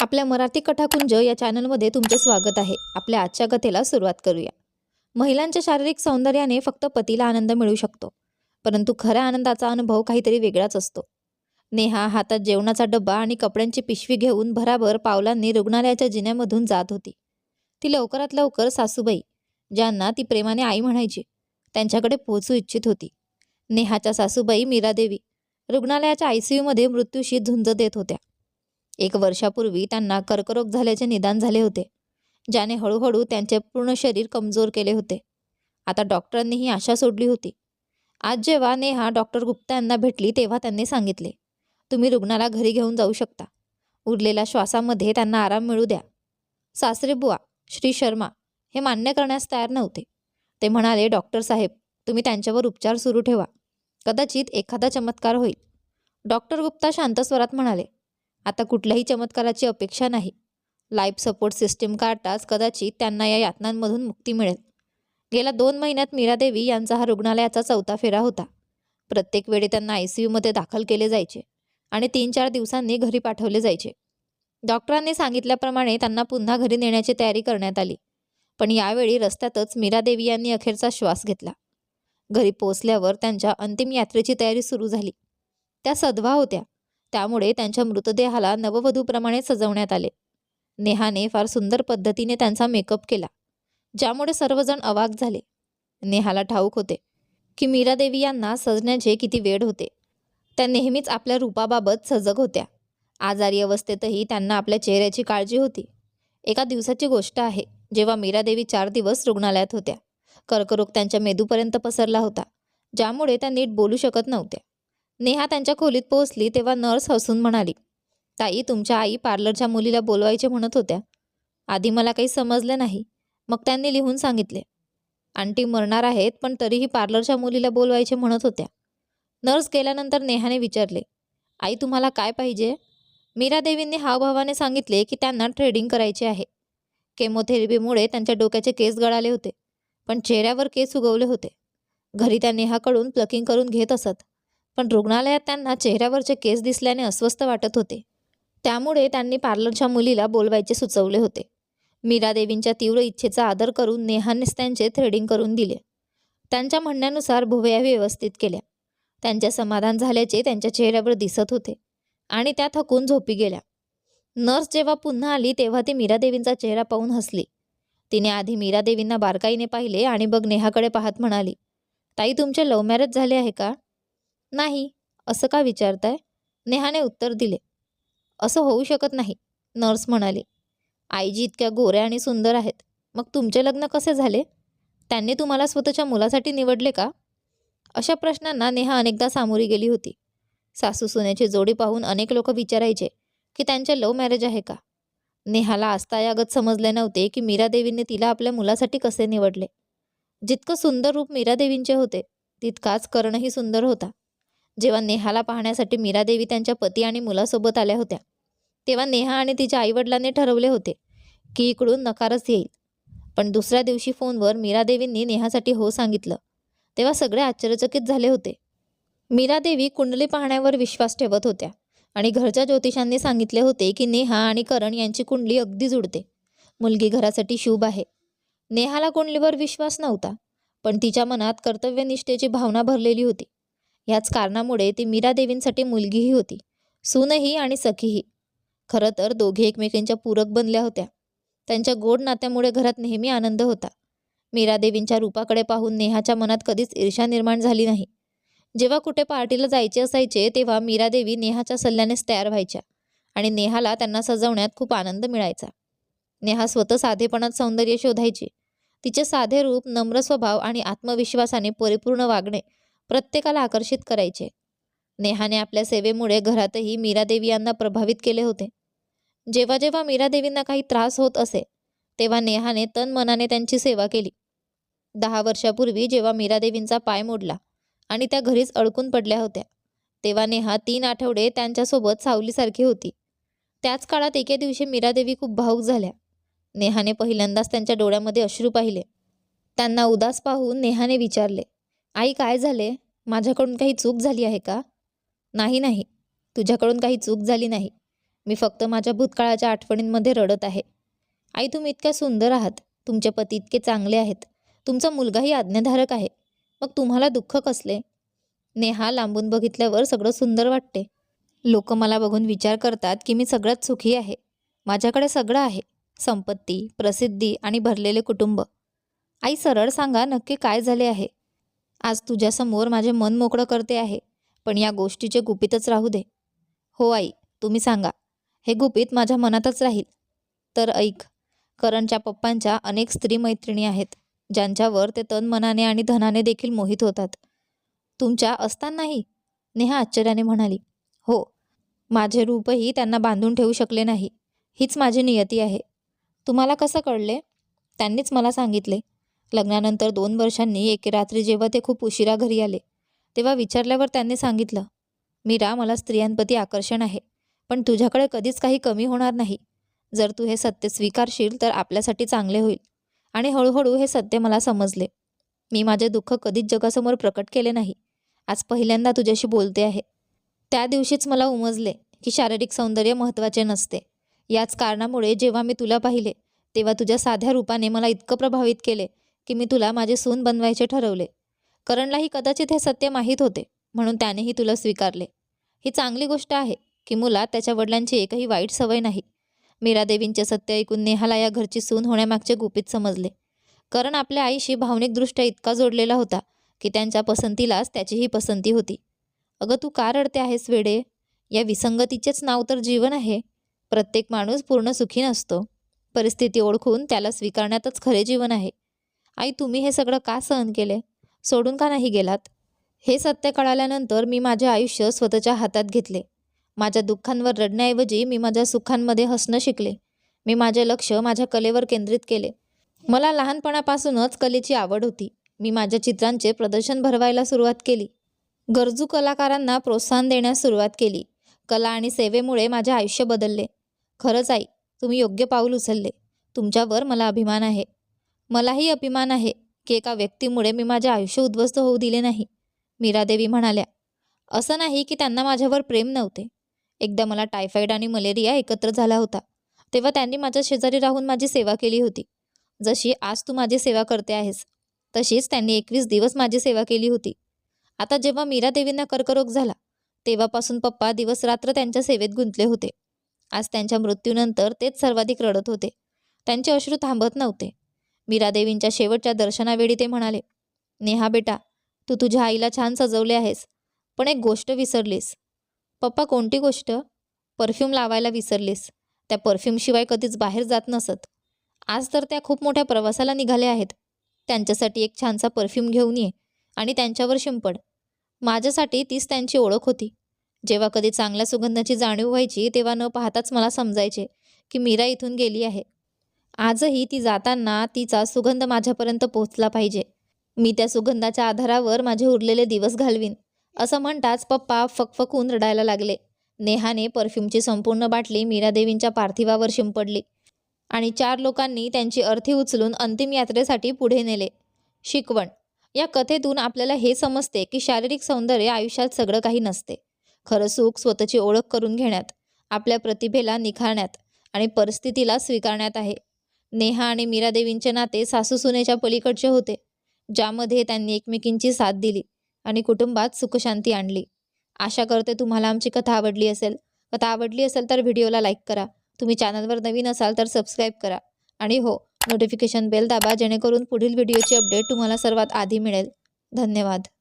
आपल्या मराठी कथाकुंज या चॅनलमध्ये तुमचे स्वागत आहे. आपल्या आजच्या कथेला सुरुवात करूया. महिलांच्या शारीरिक सौंदर्याने फक्त पतीला आनंद मिळू शकतो. परंतु खऱ्या आनंदाचा अनुभव काहीतरी वेगळाच असतो. नेहा हातात जेवणाचा डब्बा आणि कपड्यांची पिशवी घेऊन भराभर पावलांनी रुग्णालयाच्या जिन्यामधून जात होती. ती लवकरात लवकर सासूबाई ज्यांना ती प्रेमाने आई म्हणायची त्यांच्याकडे पोहोचू इच्छित होती. नेहाच्या सासूबाई मीरादेवी रुग्णालयाच्या आय सी यूमध्ये मृत्यूशी झुंज देत होत्या. एक वर्षापूर्वी त्यांना कर्करोग झाल्याचे निदान झाले होते ज्याने हळूहळू त्यांचे पूर्ण शरीर कमजोर केले होते. आता डॉक्टरांनी ही आशा सोडली होती. आज जेव्हा नेहा डॉक्टर गुप्ता यांना भेटली तेव्हा त्यांनी सांगितले तुम्ही रुग्णाला घरी घेऊन जाऊ शकता. उरलेल्या श्वासामध्ये त्यांना आराम मिळू द्या. सासरे बुवा श्री शर्मा हे मान्य करण्यास तयार नव्हते. ते म्हणाले डॉक्टर साहेब तुम्ही त्यांच्यावर उपचार सुरू ठेवा. कदाचित एखादा चमत्कार होईल. डॉक्टर गुप्ता शांत स्वरात म्हणाले आता कुठल्याही चमत्काराची अपेक्षा नाही. लाईफ सपोर्ट सिस्टीम काढताच कदाचित त्यांना या यातनांमधून मुक्ती मिळेल. गेल्या दोन महिन्यात मीरादेवी यांचा हा रुग्णालयाचा चौथा फेरा होता. प्रत्येक वेळी त्यांना आय सी यूमध्ये दाखल केले जायचे आणि तीन चार दिवसांनी घरी पाठवले जायचे. डॉक्टरांनी सांगितल्याप्रमाणे त्यांना पुन्हा घरी नेण्याची तयारी करण्यात आली. पण यावेळी रस्त्यातच मीरादेवी यांनी अखेरचा श्वास घेतला. घरी पोचल्यावर त्यांच्या अंतिम यात्रेची तयारी सुरू झाली. त्या सधवा होत्या. त्यामुळे त्यांच्या मृतदेहाला नववधूप्रमाणे सजवण्यात आले. नेहाने फार सुंदर पद्धतीने त्यांचा मेकअप केला ज्यामुळे सर्वजण अवाक झाले. नेहाला ठाऊक होते की मीरादेवी यांना सजण्याचे किती वेळ होते. त्या नेहमीच आपल्या रूपाबाबत सजग होत्या. आजारी अवस्थेतही त्यांना आपल्या चेहऱ्याची काळजी होती. एका दिवसाची गोष्ट आहे जेव्हा मीरादेवी चार दिवस रुग्णालयात होत्या. कर्करोग त्यांच्या मेदूपर्यंत पसरला होता ज्यामुळे त्या नीट बोलू शकत नव्हत्या. नेहा त्यांच्या खोलीत पोहोचली तेव्हा नर्स हसून म्हणाली ताई तुमच्या आई पार्लरच्या मुलीला बोलवायचे म्हणत होत्या. आधी मला काही समजले नाही. मग त्यांनी लिहून सांगितले. आंटी मरणार आहेत पण तरीही पार्लरच्या मुलीला बोलवायचे म्हणत होत्या. नर्स गेल्यानंतर नेहाने विचारले आई तुम्हाला काय पाहिजे? मीरा देवींनी हावभावाने सांगितले की त्यांना ट्रेडिंग करायचे आहे. केमोथेरपीमुळे त्यांच्या डोक्याचे केस गळाले होते पण चेहऱ्यावर केस उगवले होते. घरी त्या नेहाकडून प्लकिंग करून घेत असत. पण रुग्णालयात त्यांना चेहऱ्यावरचे केस दिसल्याने अस्वस्थ वाटत होते. त्यामुळे त्यांनी पार्लरच्या मुलीला बोलवायचे सुचवले होते. मीरा देवींच्या तीव्र इच्छेचा आदर करून नेहानेच त्यांचे थ्रेडिंग करून दिले. त्यांच्या म्हणण्यानुसार भुवया व्यवस्थित केल्या. त्यांचे समाधान झाल्याचे त्यांच्या चेहऱ्यावर दिसत होते आणि त्या थकून झोपी गेल्या. नर्स जेव्हा पुन्हा आली तेव्हा ती मीरा देवींचा चेहरा पाहून हसली. तिने आधी मीरा देवींना बारकाईने पाहिले आणि बघ नेहाकडे पाहत म्हणाली ताई तुमचे लव्ह मॅरेज झाले आहे का? नाही असं का विचारताय? नेहाने उत्तर दिले. असं होऊ शकत नाही नर्स म्हणाली. आईजी इतक्या गोऱ्या आणि सुंदर आहेत मग तुमचे लग्न कसे झाले? त्यांनी तुम्हाला स्वतःच्या मुलासाठी निवडले का? अशा प्रश्नांना नेहा अनेकदा सामोरी गेली होती. सासू सुनेची जोडी पाहून अनेक लोक विचारायचे की त्यांचे लव्ह मॅरेज आहे का? नेहाला आस्तायागत समजले नव्हते की मीरा देवींनी तिला आपल्या मुलासाठी कसे निवडले. जितकं सुंदर रूप मीरा देवींचे होते तितकाच कर्णही सुंदर होता. जेव्हा नेहाला पाहण्यासाठी मीरादेवी त्यांच्या पती आणि मुलासोबत आल्या होत्या तेव्हा नेहा आणि तिच्या आईवडिलांनी ठरवले होते की इकडून नकारच येईल. पण दुसऱ्या दिवशी फोनवर मीरादेवींनी नेहासाठी हो सांगितलं. तेव्हा सगळे आश्चर्यचकित झाले होते. मीरादेवी कुंडली पाहण्यावर विश्वास ठेवत होत्या आणि घरच्या ज्योतिषांनी सांगितले होते की नेहा आणि करण यांची कुंडली अगदी जुळते मुलगी घरासाठी शुभ आहे. नेहाला कुंडलीवर विश्वास नव्हता पण तिच्या मनात कर्तव्यनिष्ठेची भावना भरलेली होती. याच कारणामुळे ती मीरा देवींसाठी मुलगीही होती. सूनही आणि सखीही. खरं तर दोघे एकमेकींच्या पूरक बनल्या होत्या. त्यांच्या गोड नात्यामुळे घरात नेहमी आनंद होता. मीरा देवींच्या रूपाकडे पाहून नेहाच्या मनात कधीच ईर्ष्या निर्माण झाली नाही. जेव्हा कुठे पार्टीला जायचे असायचे तेव्हा मीरा देवी नेहाच्या सल्ल्यानेच तयार व्हायच्या आणि नेहाला त्यांना सजवण्यात खूप आनंद मिळायचा. नेहा स्वतः साधेपणात सौंदर्य शोधायची. तिचे साधे रूप नम्र स्वभाव आणि आत्मविश्वासाने परिपूर्ण वागणे प्रत्येकाला आकर्षित करायचे. नेहाने आपल्या सेवेमुळे घरातही मीरादेवी यांना प्रभावित केले होते. जेव्हा जेव्हा मीरादेवींना काही त्रास होत असे तेव्हा नेहाने तन मनाने त्यांची सेवा केली. दहा वर्षापूर्वी जेव्हा मीरादेवींचा पाय मोडला आणि त्या घरीच अडकून पडल्या होत्या तेव्हा नेहा तीन आठवडे त्यांच्यासोबत सावलीसारखी होती. त्याच काळात एके दिवशी मीरादेवी खूप भावूक झाल्या. नेहाने पहिल्यांदाच त्यांच्या डोळ्यामध्ये अश्रू पाहिले. त्यांना उदास पाहून नेहाने विचारले आई काय झाले? माझ्याकडून काही चूक झाली आहे का? नाही नाही. तुझ्याकडून काही चूक झाली नाही. मी फक्त माझ्या भूतकाळाच्या आठवणींमध्ये रडत आहे. आई तुम्ही इतक्या सुंदर आहात. तुमचे पती इतके चांगले आहेत. तुमचा मुलगाही आज्ञाधारक आहे. मग तुम्हाला दुःख कसले? नेहा लांबून बघितल्यावर सगळं सुंदर वाटते. लोक मला बघून विचार करतात की मी सगळ्यात सुखी आहे. माझ्याकडे सगळं आहे. संपत्ती प्रसिद्धी आणि भरलेले कुटुंब. आई सरळ सांगा नक्की काय झाले आहे? आज तुझ्यासमोर माझे मन मोकळं करते आहे पण या गोष्टीचे गुपितच राहू दे. हो आई तुम्ही सांगा. हे गुपित माझ्या मनातच राहील. तर ऐक करणच्या पप्पांच्या अनेक स्त्री मैत्रिणी आहेत ज्यांच्यावर ते तन मनाने आणि धनाने देखील मोहित होतात. तुमच्या असतानाही? नेहा आश्चर्याने म्हणाली. हो माझे रूपही त्यांना बांधून ठेवू शकले नाही. हीच माझी नियती आहे. तुम्हाला कसं कळले? त्यांनीच मला सांगितले. लग्नानंतर दोन वर्षांनी एके रात्री जेव्हा ते खूप उशिरा घरी आले तेव्हा विचारल्यावर त्यांनी सांगितलं मीरा मला स्त्रियांप्रती आकर्षण आहे पण तुझ्याकडे कधीच काही कमी होणार नाही. जर तू हे सत्य स्वीकारशील तर आपल्यासाठी चांगले होईल. आणि हळूहळू हे सत्य मला समजले. मी माझे दुःख कधीच जगासमोर प्रकट केले नाही. आज पहिल्यांदा तुझ्याशी बोलते आहे. त्या दिवशीच मला उमजले की शारीरिक सौंदर्य महत्त्वाचे नसते. याच कारणामुळे जेव्हा मी तुला पाहिले तेव्हा तुझ्या साध्या रूपाने मला इतकं प्रभावित केले की मी तुला माझे सून बनवायचे ठरवले. करणलाही कदाचित हे सत्य माहीत होते म्हणून त्यानेही तुला स्वीकारले. ही चांगली गोष्ट आहे की मुलात त्याच्या वडिलांची एकही वाईट सवय नाही. मीरादेवींचे सत्य ऐकून नेहाला या घरची सून होण्यामागचे गुपित समजले. करण आपल्या आईशी भावनिकदृष्ट्या इतका जोडलेला होता की त्यांच्या पसंतीलाच त्याचीही पसंती होती. अगं तू का रडते आहेस वेडे? या विसंगतीचेच नाव तर जीवन आहे. प्रत्येक माणूस पूर्ण सुखी नसतो. परिस्थिती ओळखून त्याला स्वीकारण्यातच खरे जीवन आहे. आई तुम्ही हे सगळं का सहन केले? सोडून का नाही गेलात? हे सत्य कळाल्यानंतर मी माझे आयुष्य स्वतःच्या हातात घेतले. माझ्या दुःखांवर रडण्याऐवजी मी माझ्या सुखांमध्ये हसणं शिकले. मी माझे लक्ष माझ्या कलेवर केंद्रित केले. मला लहानपणापासूनच कलेची आवड होती. मी माझ्या चित्रांचे प्रदर्शन भरवायला सुरुवात केली. गरजू कलाकारांना प्रोत्साहन देण्यास सुरुवात केली. कला आणि सेवेमुळे माझे आयुष्य बदलले. खरंच आई तुम्ही योग्य पाऊल उचलले. तुमच्यावर मला अभिमान आहे. मलाही अभिमान आहे की एका व्यक्तीमुळे मी माझे आयुष्य उद्ध्वस्त होऊ दिले नाही मीरादेवी म्हणाल्या. असं नाही की त्यांना माझ्यावर प्रेम नव्हते. एकदा मला टायफॉईड आणि मलेरिया एकत्र झाला होता. तेव्हा त्यांनी माझ्या शेजारी राहून माझी सेवा केली होती. जशी आज तू माझी सेवा करते आहेस तशीच त्यांनी एकवीस दिवस माझी सेवा केली होती. आता जेव्हा मीरादेवींना कर्करोग झाला तेव्हापासून पप्पा दिवस रात्र त्यांच्या सेवेत गुंतले होते. आज त्यांच्या मृत्यूनंतर तेच सर्वाधिक रडत होते. त्यांचे अश्रू थांबत नव्हते. मीरादेवींच्या शेवटच्या दर्शनावेळी ते म्हणाले नेहा बेटा तू तुझ्या आईला छान सजवले आहेस पण एक गोष्ट विसरलीस. पप्पा कोणती गोष्ट? परफ्यूम लावायला विसरलीस. त्या परफ्यूमशिवाय कधीच बाहेर जात नसत. आज तर त्या खूप मोठ्या प्रवासाला निघाल्या आहेत. त्यांच्यासाठी एक छानसा परफ्यूम घेऊन ये आणि त्यांच्यावर शिंपड. माझ्यासाठी तीच त्यांची ओळख होती. जेव्हा कधी चांगल्या सुगंधाची जाणीव व्हायची तेव्हा न पाहताच मला समजायचे की मीरा इथून गेली आहे. आजही ती जाताना तिचा सुगंध माझ्यापर्यंत पोहोचला पाहिजे. मी त्या सुगंधाच्या आधारावर माझे उरलेले दिवस घालवीन. असं म्हणताच पप्पा फकफकून रडायला लागले. नेहाने परफ्यूमची संपूर्ण बाटली मीरादेवींच्या पार्थिवावर शिंपडली आणि चार लोकांनी त्यांची अर्थी उचलून अंतिम यात्रेसाठी पुढे नेले. शिकवण. या कथेतून आपल्याला हे समजते की शारीरिक सौंदर्य आयुष्यात सगळं काही नसते. खरं सुख स्वतःची ओळख करून घेण्यात आपल्या प्रतिभेला निखारण्यात आणि परिस्थितीला स्वीकारण्यात आहे. नेहा आणि मीरा देवींचे नाते सासू सुनेच्या पलीकडचे होते ज्यामध्ये त्यांनी एकमेकींची साथ दिली आणि कुटुंबात सुखशांती आणली. आशा करते तुम्हाला आमची कथा आवडली असेल. कथा आवडली असेल तर व्हिडिओला लाईक करा. तुम्ही चॅनलवर नवीन असाल तर सबस्क्राईब करा. आणि हो नोटिफिकेशन बेल दाबा जेणेकरून पुढील व्हिडिओची अपडेट तुम्हाला सर्वात आधी मिळेल. धन्यवाद.